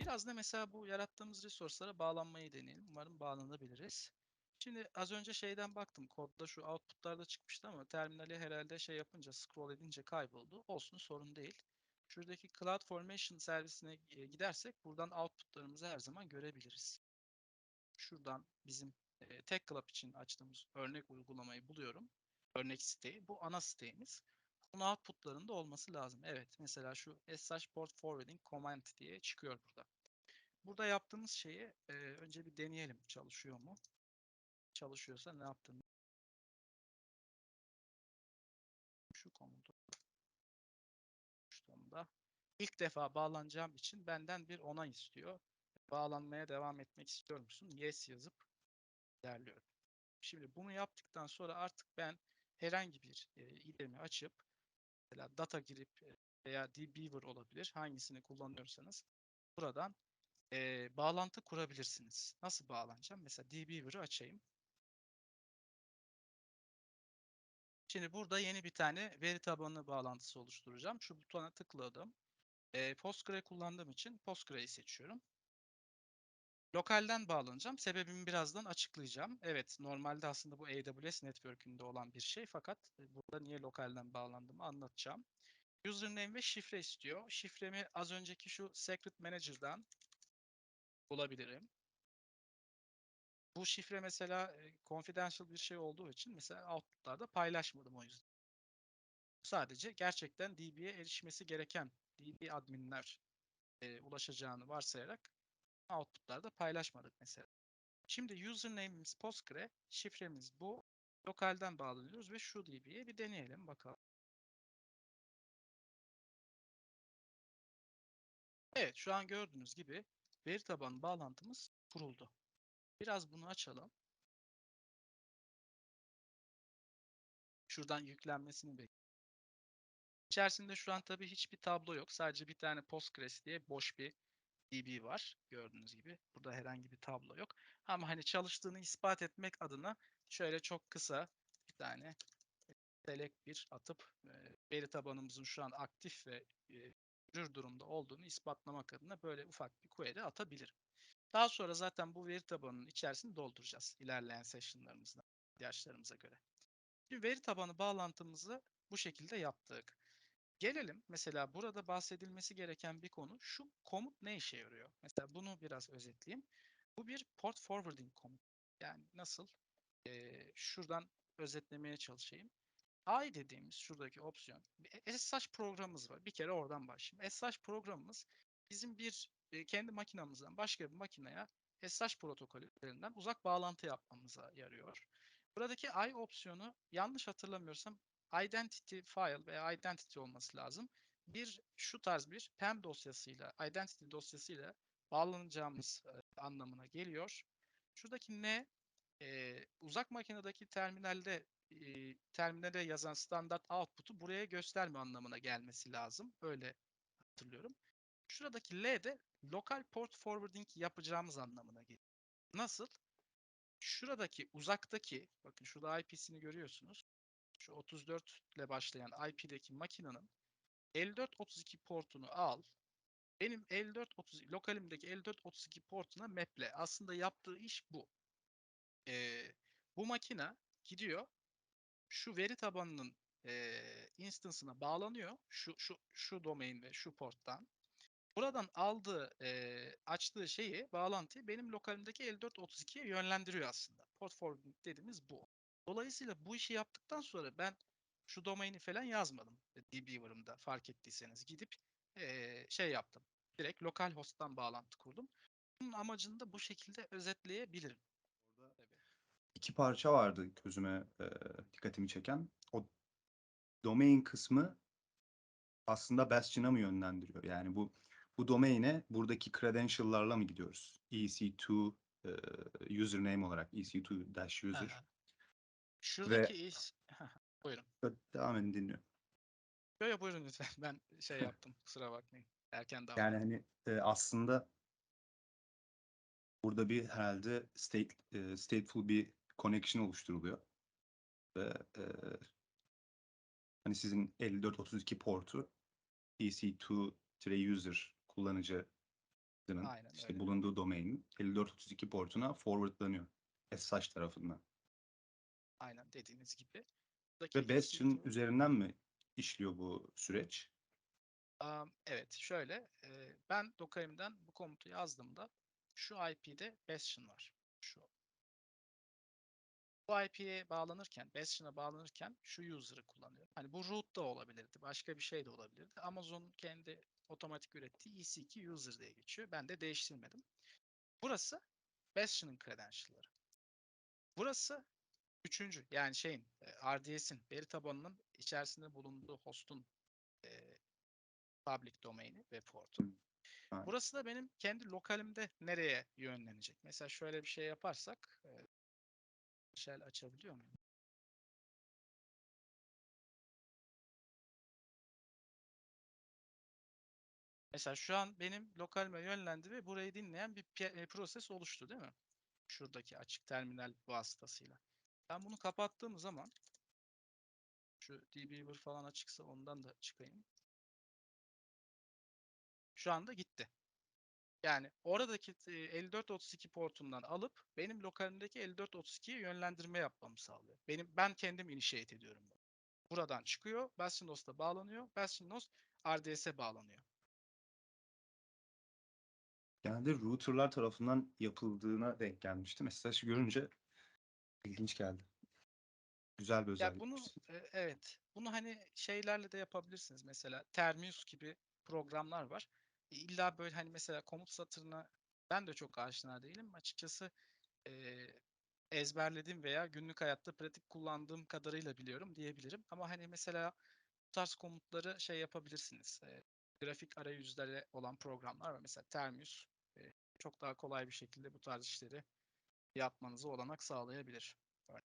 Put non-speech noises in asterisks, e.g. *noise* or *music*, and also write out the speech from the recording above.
Biraz da mesela bu yarattığımız resource'lara bağlanmayı deneyelim. Umarım bağlanabiliriz. Şimdi az önce şeyden baktım. Kodda şu output'larda çıkmıştı ama terminali herhalde şey yapınca, scroll edince kayboldu. Olsun sorun değil. Şuradaki CloudFormation servisine e, gidersek buradan output'larımızı her zaman görebiliriz. Şuradan bizim e, Tech için açtığımız örnek uygulamayı buluyorum. Örnek siteyi. Bu ana sitemiz. Bunun output'larında olması lazım. Evet, mesela şu SSH port forwarding command diye çıkıyor burada. Burada yaptığımız şeyi e, önce bir deneyelim. Çalışıyor mu? Çalışıyorsa ne yaptığını. Şu komutu. Şunda. İlk defa bağlanacağım için benden bir onay istiyor. Bağlanmaya devam etmek istiyor musun? Yes yazıp ilerliyorum. Şimdi bunu yaptıktan sonra artık ben herhangi bir e, idemi açıp mesela data girip e, veya dbeaver olabilir. Hangisini kullanıyorsanız buradan e, bağlantı kurabilirsiniz. Nasıl bağlanacağım? Mesela dbeaver'ı açayım. Şimdi burada yeni bir tane veri tabanı bağlantısı oluşturacağım. Şu butona tıkladım. E, Postgre kullandığım için Postgre'yi seçiyorum. Lokalden bağlanacağım. Sebebimi birazdan açıklayacağım. Evet, normalde aslında bu AWS Network'ünde olan bir şey fakat e, burada niye lokalden bağlandığımı anlatacağım. Username ve şifre istiyor. Şifremi az önceki şu Secret Manager'dan bulabilirim. Bu şifre mesela e, confidential bir şey olduğu için mesela output'larda paylaşmadım o yüzden. Sadece gerçekten DB'ye erişmesi gereken DB adminler e, ulaşacağını varsayarak output'larda paylaşmadık mesela. Şimdi username'imiz Postgre, şifremiz bu. Lokalden bağlanıyoruz ve şu DB'ye bir deneyelim bakalım. Evet, şu an gördüğünüz gibi veri tabanı bağlantımız kuruldu. Biraz bunu açalım. Şuradan yüklenmesini bekliyorum. İçerisinde şu an tabii hiçbir tablo yok. Sadece bir tane Postgres diye boş bir DB var. Gördüğünüz gibi. Burada herhangi bir tablo yok. Ama hani çalıştığını ispat etmek adına şöyle çok kısa bir tane select bir atıp e, veri tabanımızın şu an aktif ve e, yürür durumda olduğunu ispatlamak adına böyle ufak bir query atabilirim. Daha sonra zaten bu veri tabanının içerisini dolduracağız ilerleyen session'larımızda ihtiyaçlarımıza göre. Şimdi veri tabanı bağlantımızı bu şekilde yaptık. Gelelim mesela burada bahsedilmesi gereken bir konu şu komut ne işe yarıyor? Mesela bunu biraz özetleyeyim. Bu bir port forwarding komut. Yani nasıl? Ee, şuradan özetlemeye çalışayım. I dediğimiz şuradaki opsiyon. bir SSH programımız var. Bir kere oradan başlayayım. SSH programımız bizim bir e, kendi makinamızdan başka bir makineye SSH protokolü üzerinden uzak bağlantı yapmamıza yarıyor. Buradaki I opsiyonu yanlış hatırlamıyorsam identity file veya identity olması lazım. Bir şu tarz bir PEM dosyasıyla, identity dosyasıyla bağlanacağımız e, anlamına geliyor. Şuradaki ne? E, uzak makinedeki terminalde e, terminale yazan standart output'u buraya gösterme anlamına gelmesi lazım. Öyle hatırlıyorum. Şuradaki L de local port forwarding yapacağımız anlamına geliyor. Nasıl? Şuradaki uzaktaki, bakın şurada IP'sini görüyorsunuz. Şu 34 ile başlayan IP'deki makinenin 5432 portunu al. Benim 5430 lokalimdeki 5432 portuna maple. Aslında yaptığı iş bu. Ee, bu makine gidiyor şu veri tabanının e, instance'ına bağlanıyor. Şu şu şu domain ve şu porttan. Buradan aldığı, e, açtığı şeyi, bağlantıyı benim lokalimdeki 5432'ye yönlendiriyor aslında. Port forwarding dediğimiz bu. Dolayısıyla bu işi yaptıktan sonra ben şu domaini falan yazmadım. dbeaver'ımda fark ettiyseniz gidip e, şey yaptım. Direkt lokal host'tan bağlantı kurdum. Bunun amacını da bu şekilde özetleyebilirim. İki parça vardı gözüme e, dikkatimi çeken. O domain kısmı aslında Bastion'a mı yönlendiriyor? Yani bu bu domaine buradaki credential'larla mı gidiyoruz? EC2 e, username olarak EC2 dash user. Aha. Şuradaki iş... Buyurun. Devam edin dinliyorum. Yo, yo, buyurun lütfen. *laughs* Ben şey yaptım. Kusura bakmayın. Erken davrandım. Yani hani e, aslında burada bir herhalde state, e, stateful bir connection oluşturuluyor. Ve e, Hani sizin 5432 portu EC2-user kullanıcının Aynen işte öyle. bulunduğu domainin 5432 portuna forwardlanıyor SSH tarafından. Aynen dediğiniz gibi. Ve Bastion EC2 üzerinden mi işliyor bu süreç? Am, evet, şöyle, eee, ben Docker'imden bu komutu yazdığımda şu IP'de Bastion var. Şu. Bu IP'ye bağlanırken, Bastion'a bağlanırken şu user'ı kullanıyorum. Hani bu root da olabilirdi, başka bir şey de olabilirdi. Amazon'un kendi otomatik ürettiği EC2 user diye geçiyor. Ben de değiştirmedim. Burası Bastion'ın credential'ları. Burası üçüncü, yani şeyin, eee, RDS'in, veri tabanının içerisinde bulunduğu host'un eee, public domain'i ve portu. Burası da benim kendi lokalimde nereye yönlenecek? Mesela şöyle bir şey yaparsak, eee shell açabiliyor muyum? Mesela şu an benim lokalime yönlendi ve burayı dinleyen bir e, proses oluştu değil mi? Şuradaki açık terminal vasıtasıyla. Ben bunu kapattığım zaman şu dbeaver falan açıksa ondan da çıkayım. Şu anda gitti. Yani oradaki e, 5432 portundan alıp benim lokalimdeki 5432'ye yönlendirme yapmamı sağlıyor. Benim ben kendim initiate ediyorum. bunu. Buradan çıkıyor, Bastionos'ta bağlanıyor. Bastionos RDS'e bağlanıyor. Genelde router'lar tarafından yapıldığına denk gelmiştim. SSH görünce ilginç geldi. Güzel bir Ya özellik. bunu e, evet, bunu hani şeylerle de yapabilirsiniz. Mesela Termius gibi programlar var. E, İlla böyle hani mesela komut satırına ben de çok aşina değilim. Açıkçası e, ezberlediğim veya günlük hayatta pratik kullandığım kadarıyla biliyorum diyebilirim. Ama hani mesela bu tarz komutları şey yapabilirsiniz. E, grafik arayüzleri olan programlar var. Mesela Termius e, çok daha kolay bir şekilde bu tarz işleri yapmanızı olanak sağlayabilir. Böyle.